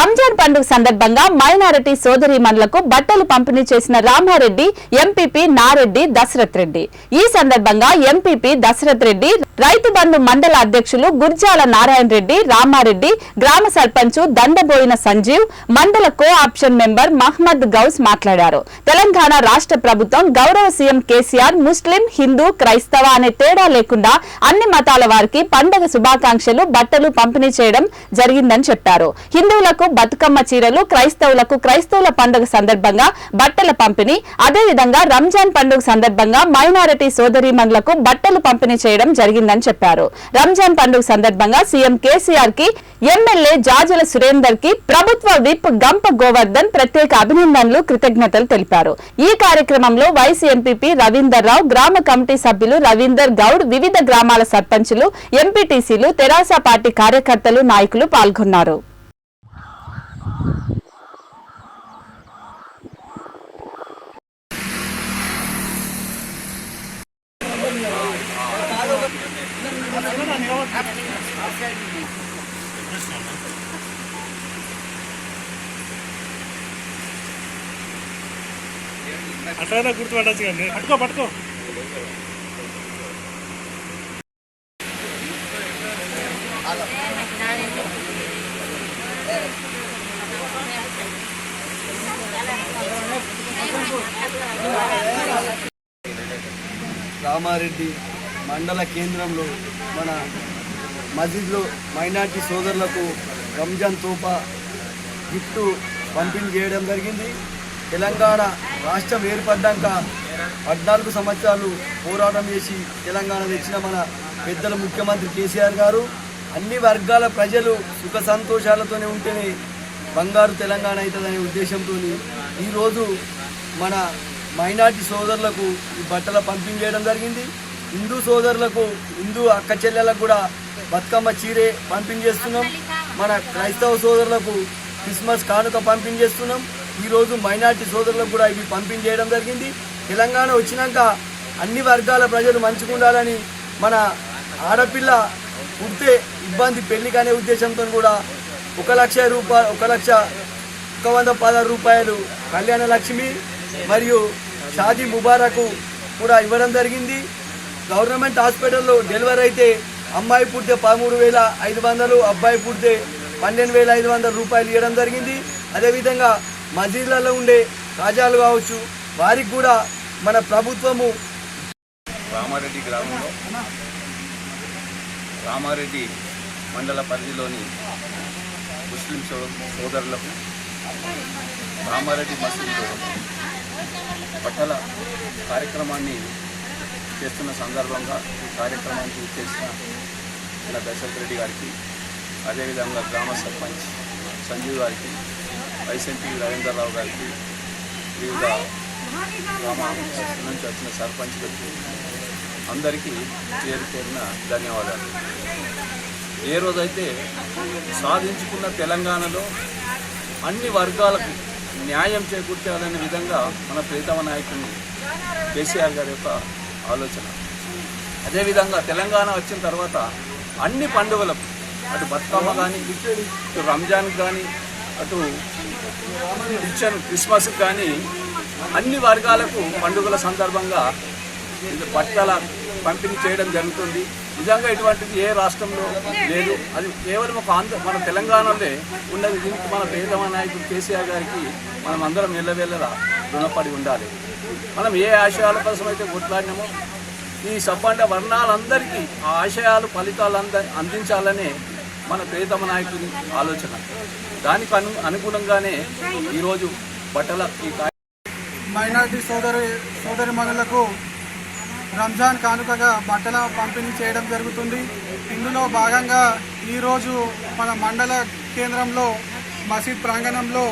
రంజాన్ పండుగ సందర్భంగా మైనారిటీ సోదరీమణులకు బట్టలు పంపిణీ చేసిన రామారెడ్డి ఎంపీపీ నారెడ్డి దశరథ్ రెడ్డి. ఈ సందర్భంగా ఎంపీపీ దశరథ్ రెడ్డి రైతు బంధు మండల అధ్యక్షులు గుర్జాల నారాయణ రెడ్డి రామారెడ్డి గ్రామ సర్పంచ్ దండబోయిన సంజీవ్ మండల co option member Mohammed Ghouse మాట్లాడారు. తెలంగాణ రాష్ట్ర ప్రభుత్వం గౌరవ సీఎం కేసీఆర్ ముస్లిం హిందూ క్రైస్తవ అనే తేడా లేకుండా అన్ని మతాల వారికి పండగ శుభాకాంక్షలు బట్టలు పంపిణీ చేయడం జరిగిందని చెప్పారు. హిందువులకు బతుకమ్మ చీరలు క్రైస్తవులకు క్రైస్తవుల పండుగ సందర్భంగా బట్టల పంపిణీ అదేవిధంగా రంజాన్ పండుగ సందర్భంగా మైనారిటీ సోదరీమణులకు బట్టలు పంపిణీ చేయడం జరిగిందని చెప్పారు. రంజాన్ పండుగ సందర్భంగా సీఎం కేసీఆర్కి ఎమ్మెల్యే జాజల సురేందర్కి ప్రభుత్వ విప్ గంప గోవర్ధన్ ప్రత్యేక అభినందనలు కృతజ్ఞతలు తెలిపారు. ఈ కార్యక్రమంలో వైసీ ఎంపీపీ రవీందర్ రావు గ్రామ కమిటీ సభ్యులు రవీందర్ గౌడ్ వివిధ గ్రామాల సర్పంచులు ఎంపీటీసీలు తెరాస పార్టీ కార్యకర్తలు నాయకులు పాల్గొన్నారు. అట్లా గుర్తుపట్టచ్చు కానీ. పట్టుకో పట్టుకో. రామారెడ్డి మండల కేంద్రంలో మన మస్జిద్లో మైనార్టీ సోదరులకు రంజాన్ తోపా గిఫ్ట్ పంపిణీ చేయడం జరిగింది. తెలంగాణ రాష్ట్రం ఏర్పడ్డాక పద్నాలుగు సంవత్సరాలు పోరాటం చేసి తెలంగాణ తెచ్చిన మన పెద్దల ముఖ్యమంత్రి కేసీఆర్ గారు అన్ని వర్గాల ప్రజలు సుఖ సంతోషాలతోనే ఉంటేనే బంగారు తెలంగాణ అవుతుందనే ఉద్దేశంతో ఈరోజు మన మైనార్టీ సోదరులకు ఈ బట్టల పంపిణీ చేయడం జరిగింది. హిందూ సోదరులకు హిందూ అక్క చెల్లెలకు కూడా బతుకమ్మ చీరే పంపింగ్ చేస్తున్నాం మన క్రైస్తవ సోదరులకు క్రిస్మస్ కానుక పంపించేస్తున్నాం. ఈరోజు మైనార్టీ సోదరులకు కూడా ఇవి పంపింగ్ చేయడం జరిగింది. తెలంగాణ వచ్చినాక అన్ని వర్గాల ప్రజలు మంచిగా ఉండాలని మన ఆడపిల్ల పుడితే ఇబ్బంది పెళ్ళి కానే ఉద్దేశంతో కూడా ఒక లక్ష రూపాయలు ఒక లక్ష ఒక వంద పదహారు రూపాయలు కళ్యాణ లక్ష్మి మరియు షాదీ ముబారకు కూడా ఇవ్వడం జరిగింది. గవర్నమెంట్ హాస్పిటల్లో డెలివరీ అయితే అమ్మాయి పుడితే పదమూడు వేల ఐదు వందలు అబ్బాయి పుడితే పన్నెండు వేల ఐదు వందల రూపాయలు ఇవ్వడం జరిగింది. అదేవిధంగా మసీదులలో ఉండే కాజాలు కావచ్చు వారికి కూడా మన ప్రభుత్వము రామారెడ్డి గ్రామంలో రామారెడ్డి మండల పరిధిలోని ముస్లిం సోదరులకు రామారెడ్డి మసీదులో పట్టల కార్యక్రమాన్ని చేస్తున్న సందర్భంగా ఈ కార్యక్రమానికి చేసిన ఇలా దశరథ రెడ్డి గారికి అదేవిధంగా గ్రామ సర్పంచ్ సంజీవ్ గారికి వైసీపీ రవీంద్రరావు గారికి వివిధ గ్రామ నుంచి వచ్చిన సర్పంచ్లకి అందరికీ పేరు పేరున ధన్యవాదాలు. ఏ రోజైతే సాధించుకున్న తెలంగాణలో అన్ని వర్గాలకు న్యాయం చేకూర్చాలనే విధంగా మన ప్రీతమ నాయకుని కేసీఆర్ గారి యొక్క ఆలోచన. అదేవిధంగా తెలంగాణ వచ్చిన తర్వాత అన్ని పండుగలకు అటు బతుకమ్మ కానీ ఇటు రంజాన్ కానీ అటు క్రిస్టియన్ క్రిస్మస్కి కానీ అన్ని వర్గాలకు పండుగల సందర్భంగా బట్టల పంపిణీ చేయడం జరుగుతుంది. నిజంగా ఇటువంటిది ఏ రాష్ట్రంలో లేదు. అది కేవలం ఒక ఆంధ్ర మన తెలంగాణలో ఉన్నది. దీనికి మన పేదమ నాయకుడు కేసీఆర్ గారికి మనం అందరం ఎల్లవేళ్ళలా రుణపడి ఉండాలి. మనం ఏ ఆశయాల కోసం అయితే కొట్లాడినామో ఈ సబ్బండ వర్ణాలందరికీ ఆ ఆశయాలు ఫలితాలు అంద అందించాలనే మన ప్రియతమ నాయకుడి ఆలోచన. దానికి అను అనుగుణంగానే ఈరోజు బట్టల ఈ మైనార్టీ సోదరి సోదరి మనులకు రంజాన్ కానుకగా బట్టల పంపిణీ చేయడం జరుగుతుంది. ఇందులో భాగంగా ఈరోజు మన మండల కేంద్రంలో మసీద్ ప్రాంగణంలో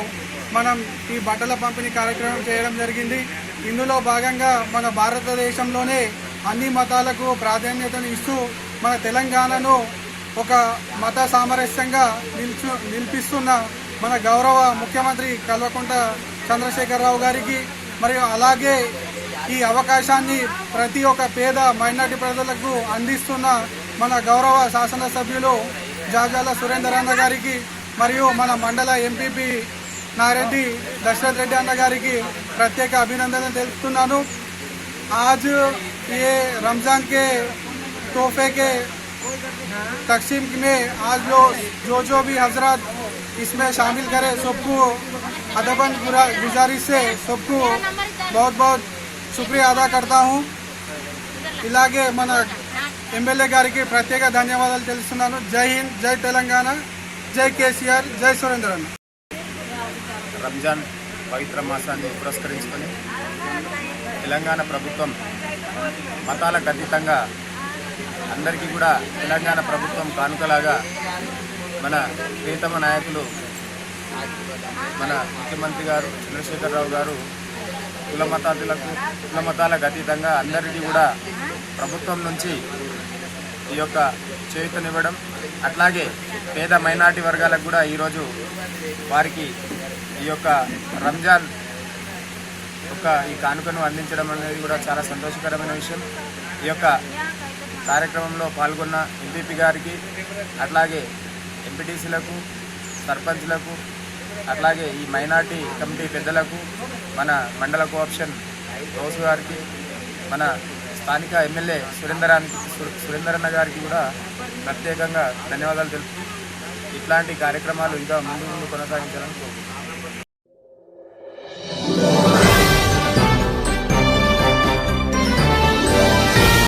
మనం ఈ బట్టల పంపిణీ కార్యక్రమం చేయడం జరిగింది. ఇందులో భాగంగా మన భారతదేశంలోనే అన్ని మతాలకు ప్రాధాన్యతను ఇస్తూ మన తెలంగాణను ఒక మత సామరస్యంగా నిల్చు నిలిపిస్తున్న మన గౌరవ ముఖ్యమంత్రి కల్వకుంట చంద్రశేఖరరావు గారికి మరియు అలాగే ఈ అవకాశాన్ని ప్రతి ఒక్క పేద మైనార్టీ ప్రజలకు అందిస్తున్న మన గౌరవ శాసనసభ్యులు జాజాల సురేందర్ అన్న గారికి మరియు మన మండల ఎంపీపీ నారెడ్డి దశరథ్ రెడ్డి అన్న గారికి ప్రత్యేక అభినందనలు తెలుపుతున్నాను आज ये रमज़ान के तोहफे के तकसीम में आज जो जो जो भी हजरत इसमें शामिल करे सबको अदबन गुरा- गुजारिश से सबको बहुत बहुत శుక్రియా అదా కడతాము ఇలాగే మన ఎమ్మెల్యే గారికి ప్రత్యేక ధన్యవాదాలు తెలుస్తున్నాను. జై హింద్ జై తెలంగాణ జై కేసీఆర్ జై సురేందర్ అన్న రంజాన్ పవిత్ర మాసాన్ని పురస్కరించుకొని తెలంగాణ ప్రభుత్వం మతాలకు అతీతంగా అందరికీ కూడా తెలంగాణ ప్రభుత్వం కానుకలాగా మన ప్రియతమ నాయకులు మన ముఖ్యమంత్రి గారు చంద్రశేఖరరావు గారు కుల మతాదులకు కుల మతాలకు అతీతంగా అందరికీ కూడా ప్రభుత్వం నుంచి ఈ యొక్క చేయుతనివ్వడం అట్లాగే పేద మైనార్టీ వర్గాలకు కూడా ఈరోజు వారికి ఈ యొక్క రంజాన్ యొక్క ఈ కానుకను అందించడం అనేది కూడా చాలా సంతోషకరమైన విషయం. ఈ యొక్క కార్యక్రమంలో పాల్గొన్న ఎంపీపీ గారికి అట్లాగే ఎంపీటీసీలకు సర్పంచ్లకు అట్లాగే ఈ మైనార్టీ కమిటీ పెద్దలకు మన మండల కోఆప్షన్ రోజు గారికి మన స్థానిక ఎమ్మెల్యే సురేందరానికి సురేందరన్న గారికి కూడా ప్రత్యేకంగా ధన్యవాదాలు తెలుపుతూ ఇట్లాంటి కార్యక్రమాలు ఇంకా ముందు ముందు కొనసాగించాలని కోరుకుంటున్నాను